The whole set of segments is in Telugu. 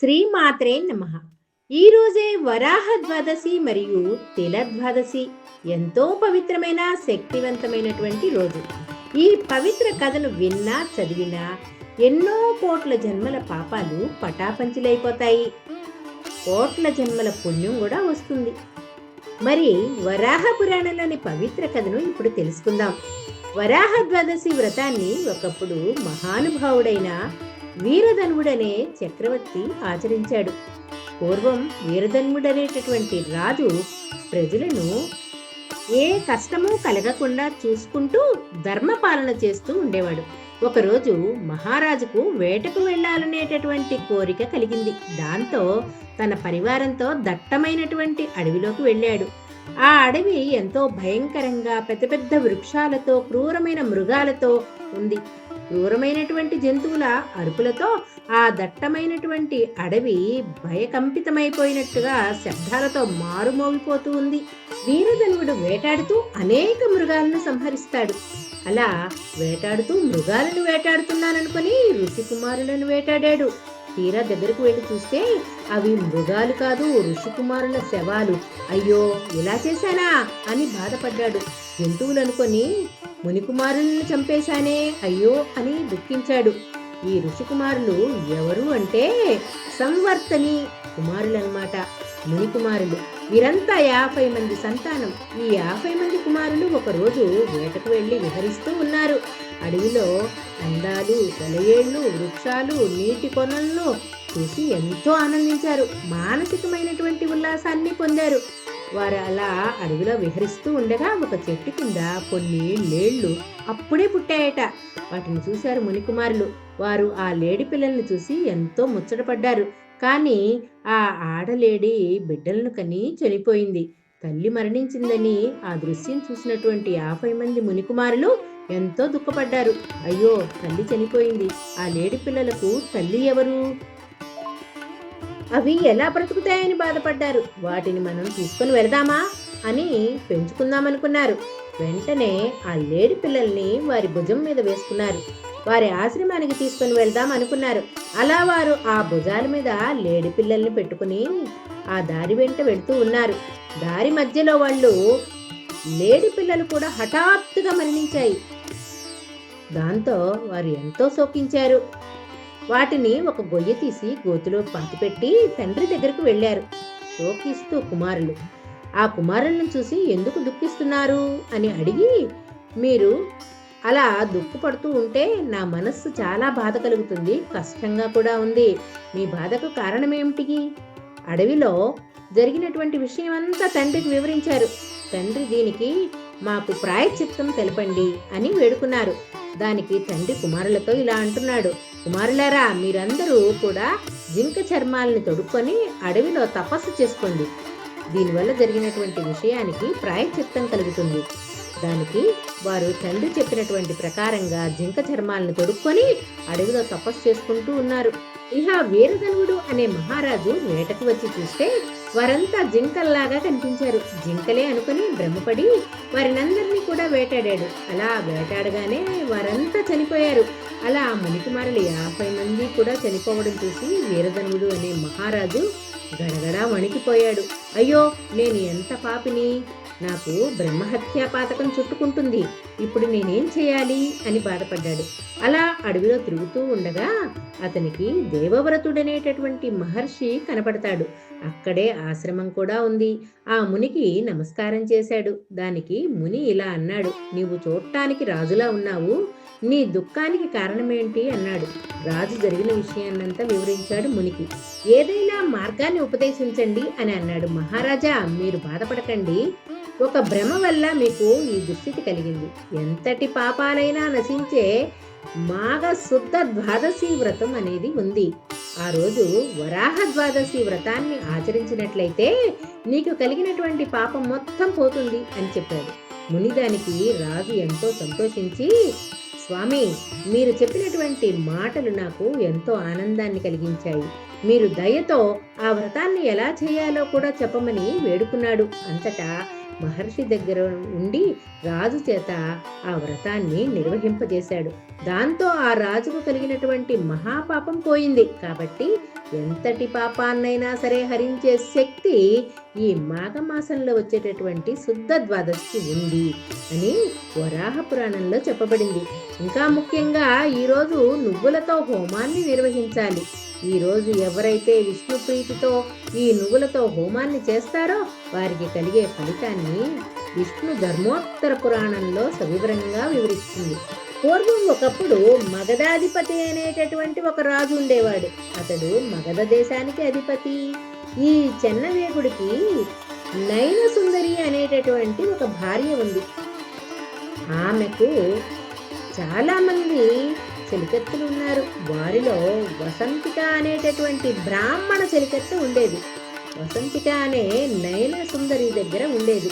శ్రీమాత్రే నమ. ఈరోజే వరాహ ద్వాదశి మరియు తిల ద్వాదశి ఎంతో పవిత్రమైన శక్తివంతమైనటువంటి రోజు. ఈ పవిత్ర కథను విన్నా చదివినా ఎన్నో కోట్ల జన్మల పాపాలు పటాపంచులైపోతాయి. కోట్ల జన్మల పుణ్యం కూడా వస్తుంది. మరి వరాహ పురాణంలోని పవిత్ర కథను ఇప్పుడు తెలుసుకుందాం. వరాహ ద్వాదశి వ్రతాన్ని ఒకప్పుడు మహానుభావుడైన వీరధన్ముడనే చక్రవర్తి ఆచరించాడు. పూర్వం వీరధన్ముడనేటటువంటి రాజు ప్రజలను ఏ కష్టము కలగకుండా చూసుకుంటూ ధర్మపాలన చేస్తూ ఉండేవాడు. ఒకరోజు మహారాజుకు వేటకు వెళ్ళాలనేటటువంటి కోరిక కలిగింది. దాంతో తన పరివారంతో దట్టమైనటువంటి అడవిలోకి వెళ్ళాడు. ఆ అడవి ఎంతో భయంకరంగా పెద్ద పెద్ద వృక్షాలతో క్రూరమైన మృగాలతో ఉంది. క్రూరమైనటువంటి జంతువుల అరుపులతో ఆ దట్టమైనటువంటి అడవి భయకంపితమైపోయినట్టుగా శబ్దాలతో మారుమోగిపోతూ ఉంది. వీరధనువుడు వేటాడుతూ అనేక మృగాలను సంహరిస్తాడు. అలా వేటాడుతూ మృగాలను వేటాడుతున్నాననుకుని ఋషికుమారులను వేటాడాడు. తీరా దగ్గరకు వెళ్ళి చూస్తే అవి మృగాలు కాదు ఋషికుమారుల శవాలు. అయ్యో ఇలా చేశానా అని బాధపడ్డాడు. జంతువులు అనుకొని మునికుమారులను చంపేశానే అయ్యో అని దుఃఖించాడు. ఈ ఋషికుమారులు ఎవరు అంటే సంవర్తని కుమారులన్నమాట. మునికుమారులు. వీరంతా యాభై మంది సంతానం. ఈ యాభై మంది కుమారులు ఒకరోజు వేటకు వెళ్ళి విహరిస్తూ ఉన్నారు. అడవిలో అందాలు సెలయేళ్ళు వృక్షాలు నీటి కొనలను చూసి ఎంతో ఆనందించారు. మానసికమైనటువంటి ఉల్లాసాన్ని పొందారు. వారు అలా అడవిలో విహరిస్తూ ఉండగా ఒక చెట్టు కింద కొన్ని లేళ్ళు అప్పుడే పుట్టాయట. వాటిని చూశారు మునికుమారులు. వారు ఆ లేడి పిల్లల్ని చూసి ఎంతో ముచ్చటపడ్డారు. కానీ ఆ ఆడలేడి బిడ్డలను కని చనిపోయింది. తల్లి మరణించిందని ఆ దృశ్యం చూసినటువంటి యాభై మంది మునికుమారులు ఎంతో దుఃఖపడ్డారు. అయ్యో తల్లి చనిపోయింది. ఆ లేడి పిల్లలకు తల్లి ఎవరు? అవి ఎలా బ్రతుకుతాయని బాధపడ్డారు. వాటిని మనం తీసుకొని వెళదామా అని పెంచుకుందామనుకున్నారు. వెంటనే ఆ లేడి పిల్లల్ని వారి భుజం మీద వేసుకున్నారు. వారి ఆశ్రమానికి తీసుకొని వెళ్దాం అనుకున్నారు అలా వారు ఆ భుజాల మీద లేడి పిల్లల్ని పెట్టుకుని ఆ దారి వెంట వెళ్తూ ఉన్నారు. దారి మధ్యలో వాళ్ళు లేడి పిల్లలు కూడా హఠాత్తుగా మరణించాయి. దాంతో వారు ఎంతో శోకించారు. వాటిని ఒక గొయ్య తీసి గోతిలో పాతిపెట్టి తండ్రి దగ్గరకు వెళ్ళారు. శోకిస్తూ కుమారులు ఆ కుమారులను చూసి ఎందుకు దుఃఖిస్తున్నారు? అని అడిగి మీరు అలా దుఃఖపడుతూ ఉంటే నా మనస్సు చాలా బాధ కలుగుతుంది కష్టంగా కూడా ఉంది. మీ బాధకు కారణమేమిటి? అడవిలో జరిగినటువంటి విషయం అంతా తండ్రికి వివరించారు. తండ్రి దీనికి మాకు ప్రాయశ్చిత్తం తెలపండి అని వేడుకున్నారు. దానికి తండ్రి కుమారులతో ఇలా అంటున్నాడు. కుమారులారా మీరందరూ కూడా జింక చర్మాలని తొడుక్కొని అడవిలో తపస్సు చేసుకోండి. దీనివల్ల జరిగినటువంటి విషయానికి ప్రాయచిత్తం కలుగుతుంది. దానికి వారు తండ్రి చెప్పినటువంటి ప్రకారంగా జింక చర్మాలను తొడుక్కొని అడవిలో తపస్సు చేసుకుంటూ ఉన్నారు. ఇలా వీరధనువుడు అనే మహారాజు వేటకు వచ్చి చూస్తే వారంతా జింకల్లాగా కనిపించారు. జింకలే అనుకుని భ్రమపడి వారినందరినీ కూడా వేటాడాడు. అలా వేటాడగానే వారంతా చనిపోయారు. అలా మునికుమారులు యాభై మంది కూడా చనిపోవడం చూసి వీరధనువుడు అనే మహారాజు గడగడా వణికిపోయాడు. అయ్యో నేను ఎంత పాపిని? నాకు బ్రహ్మహత్యా పాతకం చుట్టుకుంటుంది. ఇప్పుడు నేనేం చేయాలి? అని బాధపడ్డాడు. అలా అడవిలో తిరుగుతూ ఉండగా అతనికి దేవవ్రతుడనేటటువంటి మహర్షి కనపడతాడు. అక్కడే ఆశ్రమం కూడా ఉంది. ఆ మునికి నమస్కారం చేశాడు. దానికి ముని ఇలా అన్నాడు. నీవు చూడటానికి రాజులా ఉన్నావు. నీ దుఃఖానికి కారణమేంటి? అన్నాడు. రాజు జరిగిన విషయాన్నంతా వివరించాడు మునికి. ఏదైనా మార్గాన్ని ఉపదేశించండి అని అన్నాడు. మహారాజా మీరు బాధపడకండి. ఒక భ్రమ వల్ల మీకు ఈ దుస్థితి కలిగింది. ఎంతటి పాపాలైనా నశించే మాఘ శుద్ధ ద్వాదశి వ్రతం అనేది ఉంది. ఆ రోజు వరాహ ద్వాదశి వ్రతాన్ని ఆచరించినట్లయితే నీకు కలిగినటువంటి పాపం మొత్తం పోతుంది అని చెప్పాడు. మునిదానికి రాజు ఎంతో సంతోషించి స్వామి మీరు చెప్పినటువంటి మాటలు నాకు ఎంతో ఆనందాన్ని కలిగించాయి. మీరు దయతో ఆ వ్రతాన్ని ఎలా చేయాలో కూడా చెప్పమని వేడుకున్నాడు. అంతటా మహర్షి దగ్గర ఉండి రాజు చేత ఆ వ్రతాన్ని నిర్వహింపజేశాడు. దాంతో ఆ రాజుకు కలిగినటువంటి మహాపాపం పోయింది. కాబట్టి ఎంతటి పాపాన్నైనా సరే హరించే శక్తి ఈ మాఘమాసంలో వచ్చేటటువంటి శుద్ధ ద్వాదశికి ఉంది అని వరాహ పురాణంలో చెప్పబడింది. ఇంకా ముఖ్యంగా ఈరోజు నువ్వులతో హోమాన్ని నిర్వహించాలి. ఈరోజు ఎవరైతే విష్ణు ప్రీతితో ఈ నువ్వులతో హోమాన్ని చేస్తారో వారికి కలిగే ఫలితాన్ని విష్ణు ధర్మోత్తర పురాణంలో సవివరంగా వివరిస్తుంది. పూర్వం ఒకప్పుడు మగధాధిపతి అనేటటువంటి ఒక రాజు ఉండేవాడు. అతడు మగధ దేశానికి అధిపతి. ఈ చెన్నవేగుడికి నయన సుందరి అనేటటువంటి ఒక భార్య ఉంది. ఆమెకు చాలామంది చెలికత్తులు ఉన్నారు. వారిలో వసంతిక అనేటటువంటి బ్రాహ్మణ చెలికత్తు ఉండేది. వసంతిక అనే నయన సుందరి దగ్గర ఉండేది.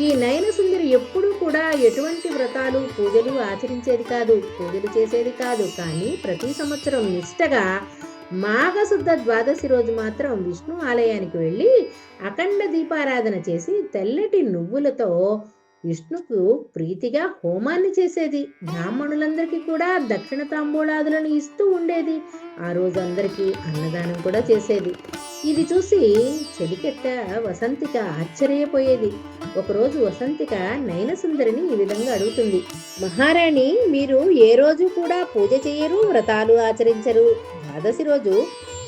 ఈ నయన సుందరి ఎప్పుడూ కూడా ఎటువంటి వ్రతాలు పూజలు ఆచరించేది కాదు పూజలు చేసేది కాదు. కానీ ప్రతి సంవత్సరం నిష్టగా మాఘశుద్ధ ద్వాదశి రోజు మాత్రం విష్ణు ఆలయానికి వెళ్ళి అఖండ దీపారాధన చేసి తెల్లటి నువ్వులతో విష్ణుకు ప్రీతిగా హోమాన్ని చేసేది. బ్రాహ్మణులందరికీ కూడా దక్షిణ తాంబూలాదులను ఇస్తూ ఉండేది. ఆ రోజు అందరికీ అన్నదానం కూడా చేసేది. ఇది చూసి చెలికెట్ట వసంతిక ఆశ్చర్యపోయేది. ఒకరోజు వసంతిక నయనసుందరిని ఈ విధంగా అడుగుతుంది. మహారాణి మీరు ఏ రోజు కూడా పూజ చేయరు వ్రతాలు ఆచరించరు. ద్వాదశి రోజు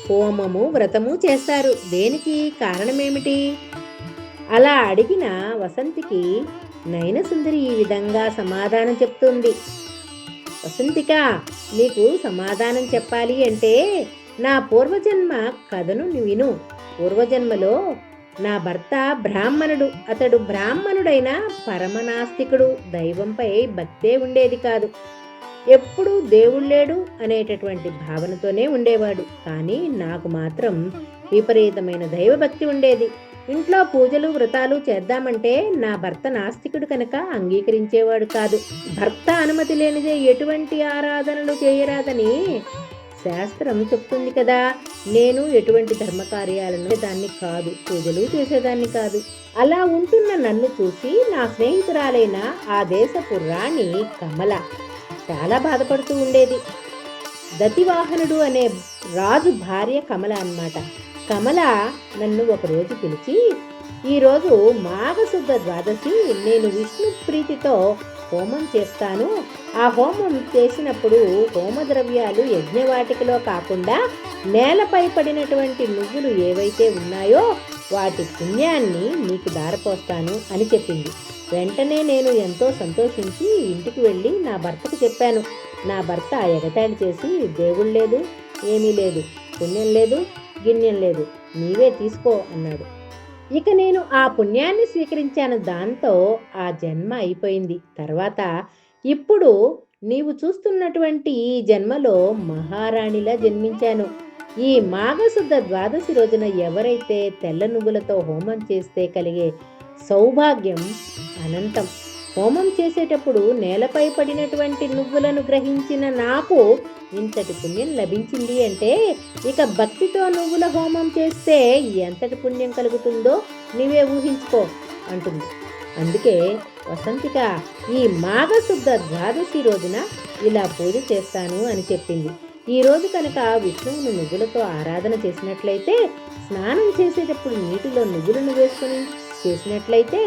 హోమము వ్రతము చేస్తారు. దేనికి కారణమేమిటి? అలా అడిగిన వసంతికి నయనసుందరి ఈ విధంగా సమాధానం చెప్తుంది. వసంతిక నీకు సమాధానం చెప్పాలి అంటే నా పూర్వజన్మ కథను విను. పూర్వజన్మలో నా భర్త బ్రాహ్మణుడు. అతడు బ్రాహ్మణుడైన పరమనాస్తికుడు. దైవంపై భక్తే ఉండేది కాదు. ఎప్పుడూ దేవుళ్ళేడు అనేటటువంటి భావనతోనే ఉండేవాడు. కానీ నాకు మాత్రం విపరీతమైన దైవభక్తి ఉండేది. ఇంట్లో పూజలు వ్రతాలు చేద్దామంటే నా భర్త నాస్తికుడు కనుక అంగీకరించేవాడు కాదు. భర్త అనుమతి లేనిదే ఎటువంటి ఆరాధనలు చేయరాదని శాస్త్రం చెప్తుంది కదా. నేను ఎటువంటి ధర్మకార్యాలను దాన్ని కాదు పూజలు చేసేదాన్ని కాదు. అలా ఉంటున్న నన్ను చూసి నా స్నేహితురాలైన ఆ దేశపు రాణి కమల చాలా బాధపడుతూ ఉండేది. దతివాహనుడు అనే రాజు భార్య కమల అన్నమాట. కమల నన్ను ఒకరోజు పిలిచి ఈరోజు మాఘశుద్ధ ద్వాదశి నేను విష్ణు ప్రీతితో హోమం చేస్తాను. ఆ హోమం చేసినప్పుడు హోమ ద్రవ్యాలు యజ్ఞవాటికలో కాకుండా నేలపై పడినటువంటి నువ్వులు ఏవైతే ఉన్నాయో వాటి పుణ్యాన్ని నీకు దారపోస్తాను అని చెప్పింది. వెంటనే నేను ఎంతో సంతోషించి ఇంటికి వెళ్ళి నా భర్తకు చెప్పాను. నా భర్త ఎగతాళి చేసి దేవుడు లేదు ఏమీ లేదు పుణ్యం లేదు గిన్నెం లేదు. నీవే తీసుకో అన్నాడు. ఇక నేను ఆ పుణ్యాన్ని స్వీకరించాను. దాంతో ఆ జన్మ అయిపోయింది. తర్వాత ఇప్పుడు నీవు చూస్తున్నటువంటి ఈ జన్మలో మహారాణిలా జన్మించాను. ఈ మాఘశుద్ధ ద్వాదశి రోజున ఎవరైతే తెల్ల నువ్వులతో హోమం చేస్తే కలిగే సౌభాగ్యం అనంతం. హోమం చేసేటప్పుడు నేలపై పడినటువంటి నువ్వులను గ్రహించిన నాకు ఇంతటి పుణ్యం లభించింది అంటే ఇక భక్తితో నువ్వుల హోమం చేస్తే ఎంతటి పుణ్యం కలుగుతుందో నీవే ఊహించుకో అంటుంది. అందుకే వసంతిక ఈ మాఘశుద్ధ ద్వాదశి రోజున ఇలా పూజ చేస్తాను అని చెప్పింది. ఈ రోజు కనుక విష్ణువును నువ్వులతో ఆరాధన చేసినట్లయితే స్నానం చేసేటప్పుడు నీటిలో నువ్వులను వేసుకొని చేసినట్లయితే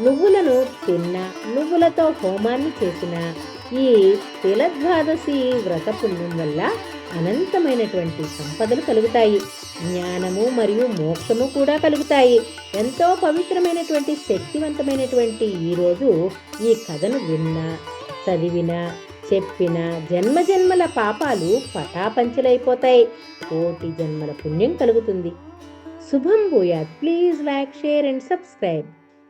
నువ్వులను తిన్న నువ్వులతో హోమాన్ని చేసిన ఈ తిలద్వాదశి వ్రత పుణ్యం వల్ల అనంతమైనటువంటి సంపదలు కలుగుతాయి. జ్ఞానము మరియు మోక్షము కూడా కలుగుతాయి. ఎంతో పవిత్రమైనటువంటి శక్తివంతమైనటువంటి ఈరోజు ఈ కథను విన్నా చదివిన చెప్పిన జన్మ జన్మల పాపాలు పటాపంచలైపోతాయి. కోటి జన్మల పుణ్యం కలుగుతుంది. శుభం భూయాత్. Please like share and subscribe.